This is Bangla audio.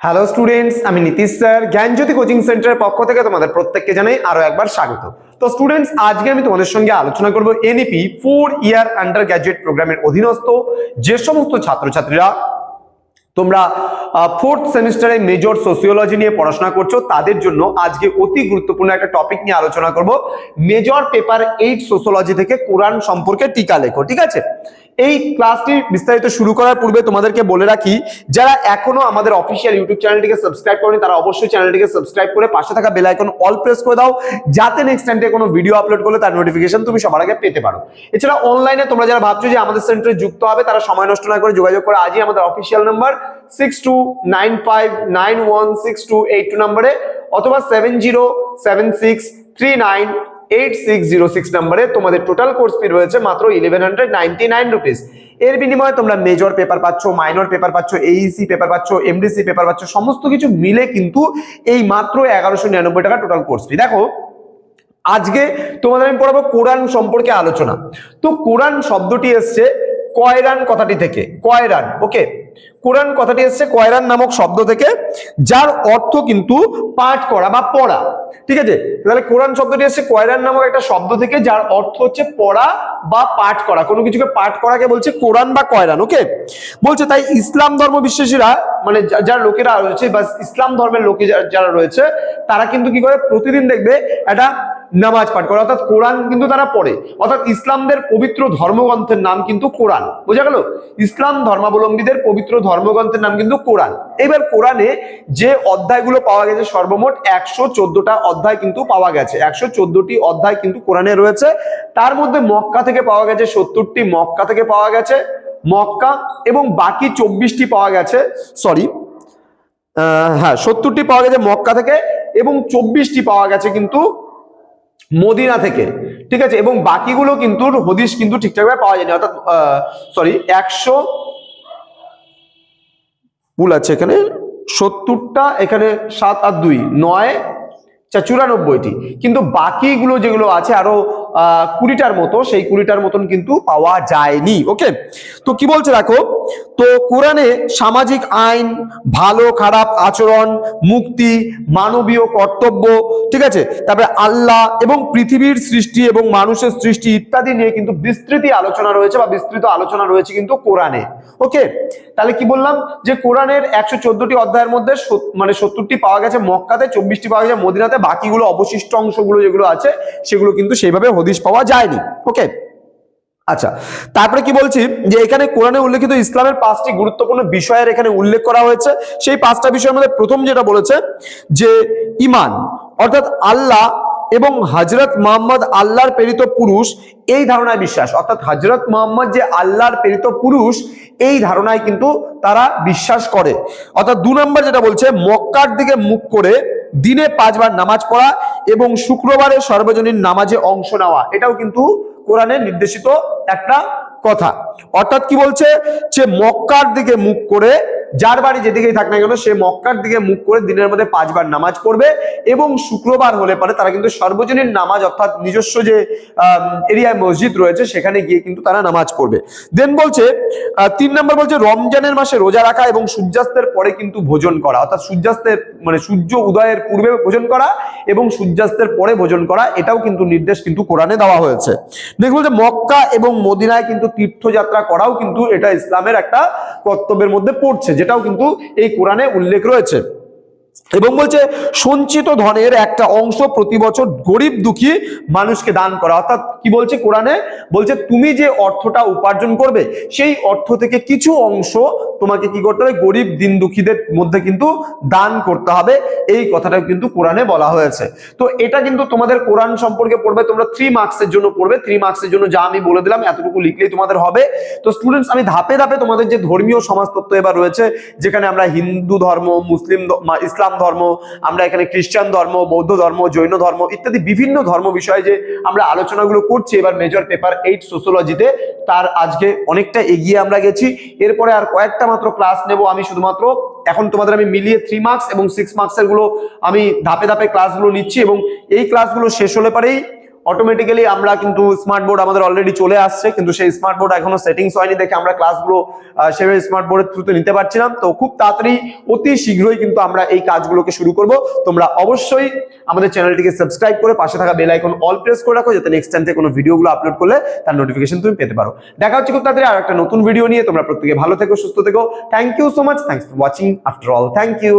হ্যালো স্টুডেন্টস আমি নীতিশ স্যার, জ্ঞানজ্যোতি কোচিং সেন্টারের পক্ষ থেকে তোমাদের প্রত্যেককে জানাই আরও একবার স্বাগত। তো স্টুডেন্টস আজকে আমি তোমাদের সঙ্গে আলোচনা করব NEP four year undergraduate প্রোগ্রামের অধীনস্থ যে সমস্ত ছাত্রছাত্রীরা তোমরা ফোর্থ সেমিস্টারে মেজর সোসিওলজি নিয়ে পড়াশোনা করছ, তাদের জন্য আজকে অতি গুরুত্বপূর্ণ একটা টপিক নিয়ে আলোচনা করব। মেজর পেপার এইট সোসিওলজি থেকে কোরআন সম্পর্কে টিকা লেখো, ঠিক আছে? এই ক্লাসটি বিস্তারিত শুরু করার পূর্বে তোমাদেরকে বলে রাখি, যারা এখনও আমাদের অফিসিয়াল ইউটিউব চ্যানেলটিকে সাবস্ক্রাইব করেনি, তারা অবশ্যই চ্যানেলটিকে সাবস্ক্রাইব করে পাশে থাকা বেল আইকন অল প্রেস করে দাও, যাতে নেক্সট টাইম টাইমে কোনো ভিডিও আপলোড করলে তার নোটিফিকেশন তুমি সবার আগে পেতে পারো। এছাড়া অনলাইনে তোমরা যারা ভাবছ যে আমাদের সেন্টারে যুক্ত হবে, তারা সময় নষ্ট না করে যোগাযোগ করে আজই আমাদের official number six two nine five nine one six two eight two নাম্বারে অথবা seven zero seven six three nine eight six zero six নাম্বারে তোমাদের টোটাল কোর্স ফি রয়েছে মাত্র eleven hundred ninety nine rupees এর বিনিময়ে তোমরা মেজর পেপার পাচ্ছ মাইনর পেপার পাচ্ছ এইসি পেপার পাচ্ছো এমডিসি পেপার পাচ্ছো, সমস্ত কিছু মিলে কিন্তু এই মাত্র এগারোশো নিরানব্বই টাকা টোটাল কোর্স ফি দেখো, আজকে তোমাদের আমি পড়াবো কোরআন সম্পর্কে আলোচনা। তো কোরআন শব্দটি এসছে কয়রান কথাটি থেকে, কয়রান ওকে কোরআন কথাটি এসছে, কয়রান নামক শব্দ থেকে, যার অর্থ কিন্তু পাঠ করা বা পড়া, ঠিক আছে? তাহলে কোরআন শব্দটি এসছে, কয়রান নামক একটা শব্দ থেকে, যার অর্থ হচ্ছে পড়া বা পাঠ করা, কোনো কিছুকে পাঠ করাকে বলছে কোরআন বা কয়রান ওকে বলছে তাই ইসলাম ধর্ম বিশ্বাসীরা মানে যারা লোকেরা রয়েছে বা ইসলাম ধর্মের লোকে যারা রয়েছে, তারা কিন্তু কি করে? প্রতিদিন দেখবে একটা নামাজ পাঠ করে, অর্থাৎ কোরআন কিন্তু তারা পড়ে। অর্থাৎ ইসলামদের পবিত্র ধর্মগ্রন্থের নাম কিন্তু কোরআন। বোঝা গেল? ইসলাম ধর্মাবলম্বীদের পবিত্র ধর্মগ্রন্থের নাম কিন্তু কোরআন। এবার কোরআনে যে অধ্যায়গুলো পাওয়া গেছে সর্বমোট একশো চোদ্দটা অধ্যায় কিন্তু পাওয়া গেছে। একশো চোদ্দটি অধ্যায় কিন্তু কোরআনে রয়েছে। তার মধ্যে মক্কা থেকে পাওয়া গেছে সত্তরটি, মক্কা থেকে পাওয়া গেছে মক্কা, এবং বাকি চব্বিশটি পাওয়া গেছে, সরি হ্যাঁ সত্তরটি পাওয়া গেছে মক্কা থেকে, এবং চব্বিশটি পাওয়া গেছে কিন্তু মদিনা থেকে, ঠিক আছে? এবং বাকিগুলো কিন্তু হদিস কিন্তু ঠিকঠাকভাবে পাওয়া যায়নি। অর্থাৎ সরি একশো ভুল আছে এখানে। সত্তরটা, এখানে সাত আর দুই, নয়, চা, চুরানব্বইটি। কিন্তু বাকিগুলো যেগুলো আছে, আরও কুড়িটার মতো, সেই কুড়িটার মতন কিন্তু পাওয়া যায়নি ওকে তো কি বলছে দেখো? তো কোরআনে সামাজিক আইন, ভালো, খারাপ আচরণ, মুক্তি, মানবীয় কর্তব্য, ঠিক আছে? তারপরে আল্লাহ এবং পৃথিবীর সৃষ্টি এবং মানুষের সৃষ্টি ইত্যাদি নিয়ে কিন্তু বিস্তৃতি আলোচনা রয়েছে বা বিস্তৃত আলোচনা রয়েছে কিন্তু কোরআনে ওকে তাহলে কি বললাম? যে কোরআনের একশো চোদ্দটি অধ্যায়ের মধ্যে মানে সত্তরটি পাওয়া গেছে, মক্কাতে চব্বিশটি পাওয়া গেছে, মদিনাতে বাকিগুলো অবশিষ্ট অংশগুলো যেগুলো আছে, সেগুলো কিন্তু সেইভাবে হদিশ পাওয়া যায়নি। ওকে আচ্ছা তারপরে কি বলছি? যে এখানে কোরআনে উল্লেখিত ইসলামের পাঁচটি গুরুত্বপূর্ণ বিষয়ের এখানে উল্লেখ করা হয়েছে। সেই পাঁচটা বিষয়ের মধ্যে প্রথম যেটা বলেছে যে ইমান অর্থাৎ আল্লাহ এবং হজরত মোহাম্মদ আল্লাহর প্রেরিত পুরুষ, এই ধারণায় বিশ্বাস। অর্থাৎ হজরত মোহাম্মদ যে আল্লাহর প্রেরিত পুরুষ, এই ধারণায় কিন্তু তারা বিশ্বাস করে। অর্থাৎ দু নম্বর যেটা বলছে, মক্কার দিকে মুখ করে দিনে পাঁচবার নামাজ পড়া এবং শুক্রবারে সর্বজনীন নামাজে অংশ নেওয়া। এটাও কিন্তু কোরআনে নির্দেশিত একটা কথা। অর্থাৎ কি বলছে? যে মক্কার দিকে মুখ করে যার বাড়ি যেদিকেই থাক না কেন, সে মক্কার দিকে মুখ করে দিনের মধ্যে পাঁচবার নামাজ পড়বে এবং শুক্রবার হলে পরে তারা কিন্তু সর্বজনীন নামাজ অর্থাৎ নিজস্ব যে এরিয়ায় মসজিদ রয়েছে, সেখানে গিয়ে কিন্তু তারা নামাজ পড়বে। দেন বলছে তিন নম্বর বলছে, রমজানের মাসে রোজা রাখা এবং সূর্যাস্তের পরে কিন্তু ভোজন করা। অর্থাৎ সূর্যাস্তের মানে সূর্য উদয়ের পূর্বে ভোজন করা এবং সূর্যাস্তের পরে ভোজন করা, এটাও কিন্তু নির্দেশ কিন্তু কোরআনে দেওয়া হয়েছে। দেখব যে মক্কা এবং মদিনায় কিন্তু তীর্থযাত্রা করাও কিন্তু এটা ইসলামের একটা কর্তব্যের মধ্যে পড়ছে, যেটাও কিন্তু এই কোরআনে উল্লেখ রয়েছে। এবং বলছে, সঞ্চিত ধনের একটা অংশ প্রতি বছর গরিব দুঃখী মানুষকে দান করা, অর্থাৎ কি বলছে কোরআনে? বলছে, তুমি যে অর্থটা উপার্জন করবে, সেই অর্থ থেকে কিছু অংশ তোমাকে কি করতে হবে? গরিব দিন দুঃখীদের মধ্যে কিন্তু দান করতে হবে। এই কথাটা কিন্তু কোরআনে বলা হয়েছে। তো এটা কিন্তু তোমাদের কোরআন সম্পর্কে পড়বে, তোমরা থ্রি মার্কসের জন্য পড়বে। থ্রি মার্কসের জন্য যা আমি বলে দিলাম, এতটুকু লিখলেই তোমাদের হবে। তো স্টুডেন্টস আমি ধাপে ধাপে তোমাদের যে ধর্মীয় সমাজতত্ত্ব এবার রয়েছে, যেখানে আমরা হিন্দু ধর্ম, মুসলিম ইসলাম ধর্ম, আমরা এখানে খ্রিস্টান ধর্ম, বৌদ্ধ ধর্ম, জৈন ধর্ম ইত্যাদি বিভিন্ন ধর্ম বিষয়ে যে আমরা আলোচনাগুলো করছি, এবার মেজর পেপার এইট সোশ্যোলজিতে তার আজকে অনেকটা এগিয়ে আমরা গেছি। এরপরে আর কয়েকটা মাত্র ক্লাস নেব আমি শুধুমাত্র। এখন তোমাদের আমি মিলিয়ে থ্রি মার্কস এবং সিক্স মার্কসেরগুলো আমি ধাপে ধাপে ক্লাসগুলো নিচ্ছি এবং এই ক্লাসগুলো শেষ হলে পরেই অটোমেটিক্যালি আমরা কিন্তু স্মার্ট বোর্ড আমাদের অলরেডি চলে আসছে, কিন্তু সেই স্মার্ট বোর্ড এখনও সেটিংস হয়নি দেখে আমরা ক্লাসগুলো সেভাবে স্মার্ট বোর্ডের থ্রুতে নিতে পারছিলাম। তো খুব তাড়াতাড়ি, অতি শীঘ্রই কিন্তু আমরা এই কাজগুলোকে শুরু করব। তোমরা অবশ্যই আমাদের চ্যানেলটিকে সাবস্ক্রাইব করে পাশে থাকা বেল আইকন অল প্রেস করে রাখো, যাতে নেক্সট টাইম থেকে কোনো ভিডিওগুলো আপলোড করলে তার নোটিফিকেশন তুমি পেতে পারো। দেখা হচ্ছে খুব তাড়াতাড়ি আর একটা নতুন ভিডিও নিয়ে। তোমরা প্রত্যেকে ভালো থেকো, সুস্থ থেকো। Thank you so much thanks for watching after all thank you